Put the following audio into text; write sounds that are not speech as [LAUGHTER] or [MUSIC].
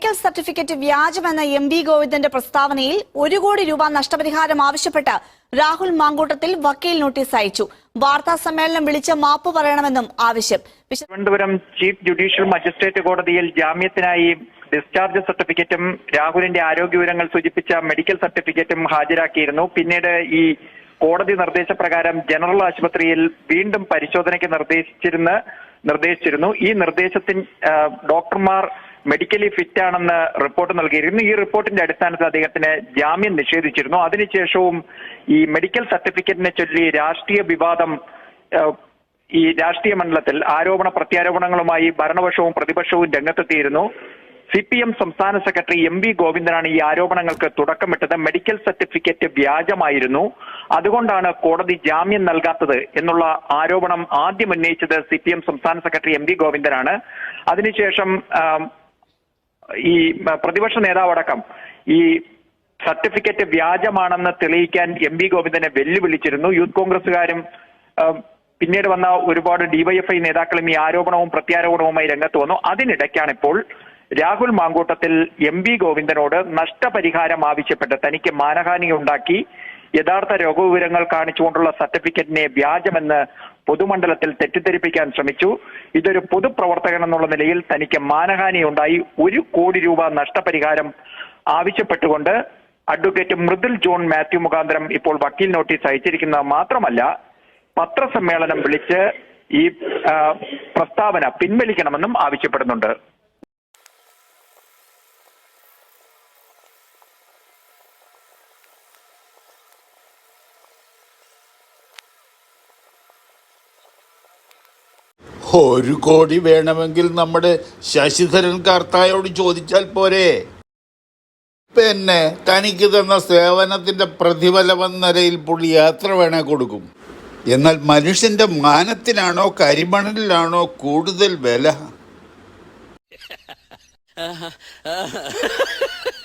Medical certificate വ്യാജമെന്ന M V ഗോവിന്ദന്റെ പ്രസ്താവനയിൽ ഒരു കോടി രൂപ നഷ്ടപരിഹാരം ആവശ്യപ്പെട്ട് രാഹുൽ മാങ്കൂട്ടത്തിൽ വക്കീൽ നോട്ടീസ് അയച്ചു. വാർത്താ സമ്മേളനം വിളിച്ച് മാപ്പ് പറയണമെന്നും ആവശ്യം. വിശ- തിരുവനന്തപുരം ചീഫ് ജുഡീഷ്യൽ മജിസ്ട്രേറ്റ് കോടതിയിൽ ജാമ്യത്തിനായി ഡിസ്ചാർജ് സർട്ടിഫിക്കറ്റും രാഹുലിന്റെ ആരോഗ്യ വിവരങ്ങൾ സൂചിപ്പിച്ച മെഡിക്കൽ സർട്ടിഫിക്കറ്റും ഹാജരാക്കിയിരുന്നു. പിന്നീട് ഈ കോടതി നിർദ്ദേശപ്രകാരം ജനറൽ ആശുപത്രിയിൽ വീണ്ടും പരിശോധനയ്ക്ക് നിർദ്ദേശിച്ചിരുന്ന നിർദ്ദേശിച്ചിരുന്നു. ഈ നിർദ്ദേശത്തിന് ഡോക്ടർമാർ മെഡിക്കലി ഫിറ്റ് ആണെന്ന് റിപ്പോർട്ട് നൽകിയിരുന്നു. ഈ റിപ്പോർട്ടിന്റെ അടിസ്ഥാനത്തിൽ അദ്ദേഹത്തിന് ജാമ്യം നിഷേധിച്ചിരുന്നു. അതിനുശേഷവും ഈ മെഡിക്കൽ സർട്ടിഫിക്കറ്റിനെ ചൊല്ലി രാഷ്ട്രീയ വിവാദം ഈ രാഷ്ട്രീയ മണ്ഡലത്തിൽ ആരോപണ പ്രത്യാരോപണങ്ങളുമായി ഭരണപക്ഷവും പ്രതിപക്ഷവും രംഗത്തെത്തിയിരുന്നു. സി പി എം സംസ്ഥാന സെക്രട്ടറി എം വി ഗോവിന്ദനാണ് ഈ ആരോപണങ്ങൾക്ക് തുടക്കമിട്ടത്. മെഡിക്കൽ സർട്ടിഫിക്കറ്റ് വ്യാജമായിരുന്നു. അതുകൊണ്ടാണ് കോടതി ജാമ്യം നൽകാത്തത് എന്നുള്ള ആരോപണം ആദ്യം ഉന്നയിച്ചത് സി പി എം സംസ്ഥാന സെക്രട്ടറി എം വി ഗോവിന്ദനാണ്. അതിനുശേഷം ഈ പ്രതിപക്ഷ നേതാവടക്കം ഈ സർട്ടിഫിക്കറ്റ് വ്യാജമാണെന്ന് തെളിയിക്കാൻ എം വി ഗോവിന്ദനെ വെല്ലുവിളിച്ചിരുന്നു. യൂത്ത് കോൺഗ്രസുകാരും പിന്നീട് വന്ന ഒരുപാട് ഡിവൈഎഫ്ഐ നേതാക്കളും ഈ ആരോപണവും പ്രത്യാരോപണവുമായി രംഗത്ത് വന്നു. അതിനിടയ്ക്കാണ് ഇപ്പോൾ രാഹുൽ മാങ്കൂട്ടത്തിൽ എം വി ഗോവിന്ദനോട് നഷ്ടപരിഹാരം ആവശ്യപ്പെട്ട് തനിക്ക് മാനഹാനി ഉണ്ടാക്കി യഥാർത്ഥ രോഗവിവരങ്ങൾ കാണിച്ചുകൊണ്ടുള്ള സർട്ടിഫിക്കറ്റിനെ വ്യാജമെന്ന് പൊതുമണ്ഡലത്തിൽ തെറ്റിദ്ധരിപ്പിക്കാൻ ശ്രമിച്ചു. ഇതൊരു പൊതുപ്രവർത്തകൻ എന്നുള്ള നിലയിൽ തനിക്ക് മാനഹാനി ഉണ്ടായി. ഒരു കോടി രൂപ നഷ്ടപരിഹാരം ആവശ്യപ്പെട്ടുകൊണ്ട് അഡ്വക്കേറ്റ് മൃദുൽ ജോൺ മാത്യു മുഖാന്തരം ഇപ്പോൾ വക്കീൽ നോട്ടീസ് അയച്ചിരിക്കുന്നത് മാത്രമല്ല പത്രസമ്മേളനം വിളിച്ച് ഈ പ്രസ്താവന പിൻവലിക്കണമെന്നും ആവശ്യപ്പെടുന്നുണ്ട്. ഒരു കോടി വേണമെങ്കിൽ നമ്മുടെ ശശിധരൻ കർത്തായോട് ചോദിച്ചാൽ പോരെ? പിന്നെ തനിക്ക് തന്ന സേവനത്തിന്റെ പ്രതിഫലമെന്ന നിലയിൽ പുള്ളി യാത്ര വേണേ കൊടുക്കും. എന്നാൽ മനുഷ്യന്റെ മാനത്തിനാണോ കരിമണലിലാണോ കൂടുതൽ വില? [LAUGHS]